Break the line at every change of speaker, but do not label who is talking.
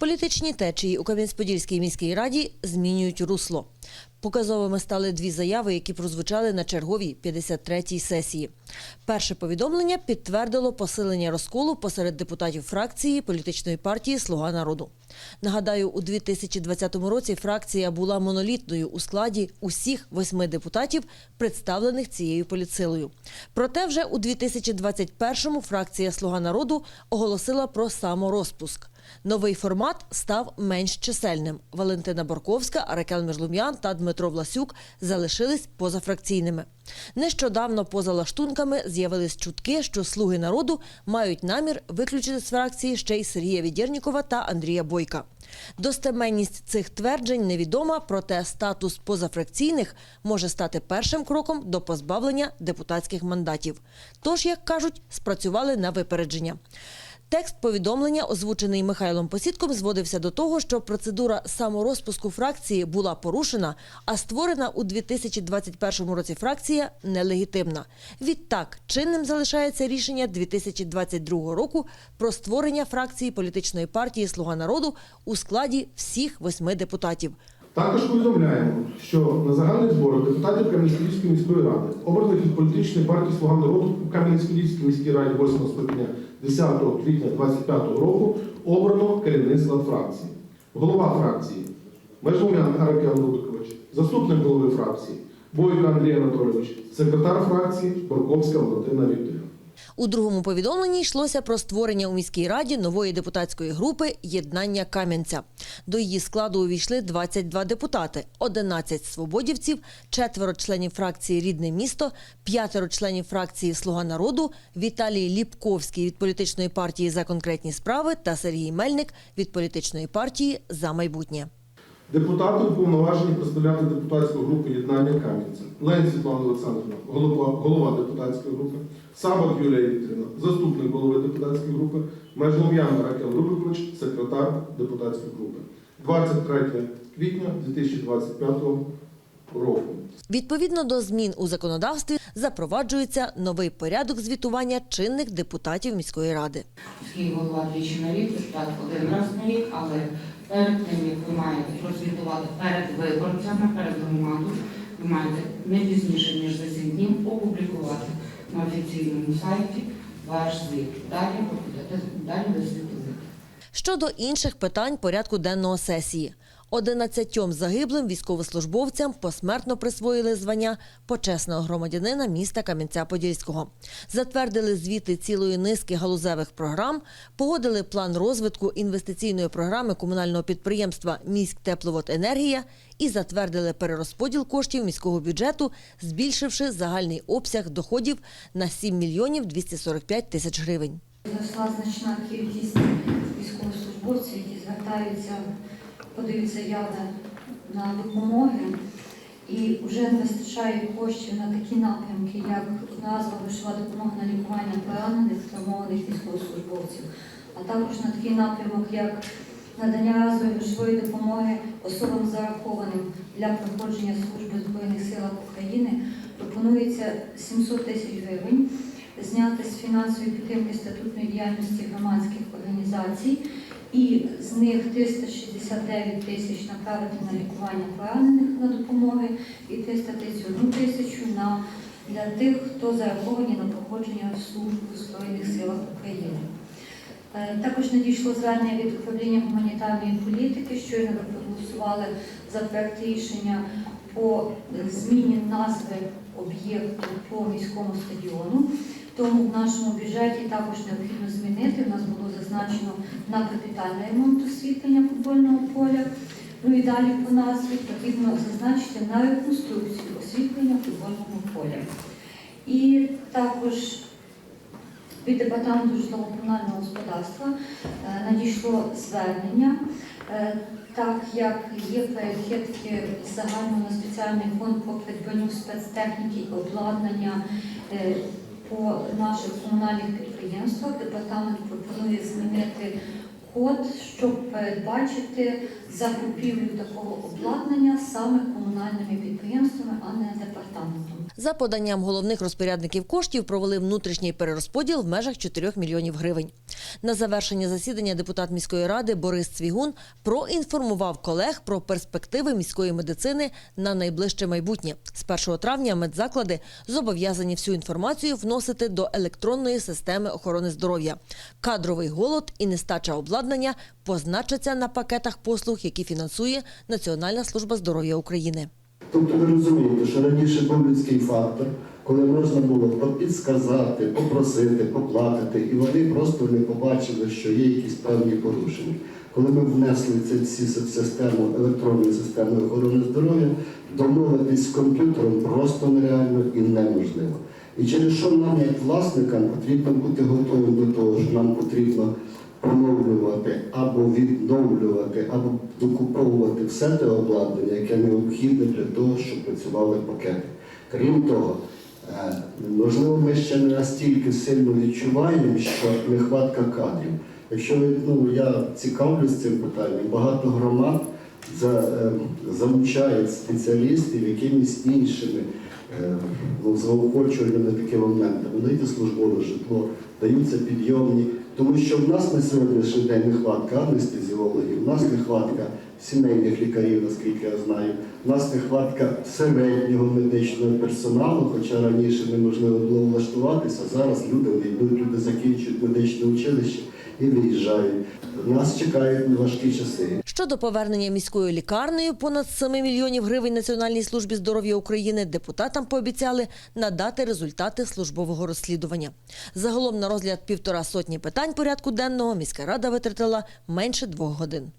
Політичні течії у Кам'янець-Подільській міській раді змінюють русло. Показовими стали дві заяви, які прозвучали на черговій 53-й сесії. Перше повідомлення підтвердило посилення розколу посеред депутатів фракції політичної партії Слуга народу. Нагадаю, у 2020 році фракція була монолітною у складі усіх восьми депутатів, представлених цією політсилою. Проте вже у 2021-му фракція Слуга народу оголосила про саморозпуск. Новий формат став менш чисельним. Валентина Борковська, Аракел Межлум'ян та Дмитро Власюк залишились позафракційними. Нещодавно поза лаштунками з'явились чутки, що слуги народу мають намір виключити з фракції ще й Сергія Відєрнікова та Андрія Бойка. Достеменність цих тверджень невідома, проте статус позафракційних може стати першим кроком до позбавлення депутатських мандатів. Тож, як кажуть, спрацювали на випередження. Текст повідомлення, озвучений Михайлом Посідком, зводився до того, що процедура саморозпуску фракції була порушена, а створена у 2021 році фракція нелегітимна. Відтак, чинним залишається рішення 2022 року про створення фракції політичної партії Слуга народу у складі всіх восьми депутатів.
Також повідомляємо, що на загальних зборах депутатів Кам'янець-Подільської міської ради, обраних від політичної партії Слуга народу у Кам'янець-Подільській міській раді 8 скликання 10 квітня 2025 року обрано керівний склад фракції. Голова фракції Межлумян Аракел Рубикович, заступник голови фракції Бойко Андрій Анатолійович, секретар фракції Борковська Валентина Вікторівна.
У другому повідомленні йшлося про створення у міській раді нової депутатської групи Єднання Кам'янця. До її складу увійшли 22 депутати, 11 свободівців, четверо членів фракції Рідне місто, п'ятеро членів фракції Слуга народу, Віталій Ліпковський від політичної партії за конкретні справи та Сергій Мельник від політичної партії за майбутнє.
Депутати уповноважені представляти депутатську групу єднання Кам'янця. Лень Світлана Олександрівна, голова, голова депутатської групи, Сабак Юлія Вікторівна, заступник голови депутатської групи, Межлум'ян Ракел Рубикович, секретар депутатської групи. 23 квітня 2025 року.
Відповідно до змін у законодавстві запроваджується новий порядок звітування чинних депутатів міської ради.
Міський голова двічі на рік, депутат один раз на рік, але перед тим, як ви маєте прозвітувати перед виборцями, перед громадою, ви маєте не пізніше, ніж за 7 днів опублікувати на офіційному сайті ваш звіт. Далі ви будете далі дослідувати.
Щодо інших питань порядку денного сесії. 11 загиблим військовослужбовцям посмертно присвоїли звання почесного громадянина міста Кам'янця-Подільського. Затвердили звіти цілої низки галузевих програм, погодили план розвитку інвестиційної програми комунального підприємства «Міськтепловоденергія» і затвердили перерозподіл коштів міського бюджету, збільшивши загальний обсяг доходів на 7 мільйонів 245 тисяч гривень.
Зросла значна кількість військовослужбовців, які звертаються, подають заяви на допомоги, і вже не вистачає коштів на такі напрямки, як назва грошова допомога на лікування поранених, травмованих військовослужбовців, а також на такий напрямок, як надання разової грошової допомоги особам зарахованим для проходження служби Збройних силах України пропонується 700 тисяч гривень зняти з фінансової підтримки статутної діяльності громадських організацій, і з них 369 тисяч направити на лікування поранених на допомоги і 331 тисячу на для тих, хто зараховані на проходження служби в Збройних силах України. Е, Також надійшло звернення від управління гуманітарної політики, щойно ви проголосували за проект рішення по зміні назви об'єкту по міському стадіону. Тому в нашому бюджеті також необхідно змінити. У нас було зазначено на капітальний ремонт освітлення футбольного поля. Ну і далі по назві потрібно зазначити на реконструкцію освітлення футбольного поля. І також від департаменту житлово-комунального господарства е, надійшло звернення, е, так як є перехідки з загального на спеціальний фонд по придбанню спецтехніки обладнання е, по наших комунальних підприємствах. Департамент пропонує змінити код, щоб передбачити закупівлю такого обладнання саме комунальними підприємствами, а не департаментом.
За поданням головних розпорядників коштів провели внутрішній перерозподіл в межах 4 мільйонів гривень. На завершення засідання депутат міської ради Борис Цвігун проінформував колег про перспективи міської медицини на найближче майбутнє. З 1 травня медзаклади зобов'язані всю інформацію вносити до електронної системи охорони здоров'я. Кадровий голод і нестача обладнання позначаться на пакетах послуг, які фінансує Національна служба здоров'я України.
Тобто ви розумієте, що раніше був фактор, коли можна було підсказати, попросити, поплатити, і вони просто не побачили, що є якісь певні порушення. Коли ми внесли це всі систему електронної системи охорони здоров'я, домовитись з комп'ютером просто нереально і неможливо. І через що нам, як власникам, потрібно бути готовим до того, що нам потрібно поновлювати або відновлювати, або докуповувати все те обладнання, яке необхідне для того, щоб працювали пакети. Крім того, можливо, ми ще не настільки сильно відчуваємо, що нехватка кадрів. Якщо ну, я цікавлюсь цим питанням, багато громад за, е, залучають спеціалістів якимись іншими е, ну, заохочувальними такими моментами. Дайте службове житло, даються підйомні. Тому що в нас на сьогоднішній день нехватка анестезіологів, в нас нехватка сімейних лікарів, наскільки я знаю, в нас нехватка середнього медичного персоналу, хоча раніше неможливо було влаштуватися, зараз люди не йдуть, люди закінчують медичне училище і виїжджають. Нас чекають важкі часи.
Щодо повернення міською лікарнею понад 7 мільйонів гривень Національній службі здоров'я України депутатам пообіцяли надати результати службового розслідування. Загалом на розгляд півтора сотні питань порядку денного міська рада витратила менше двох годин.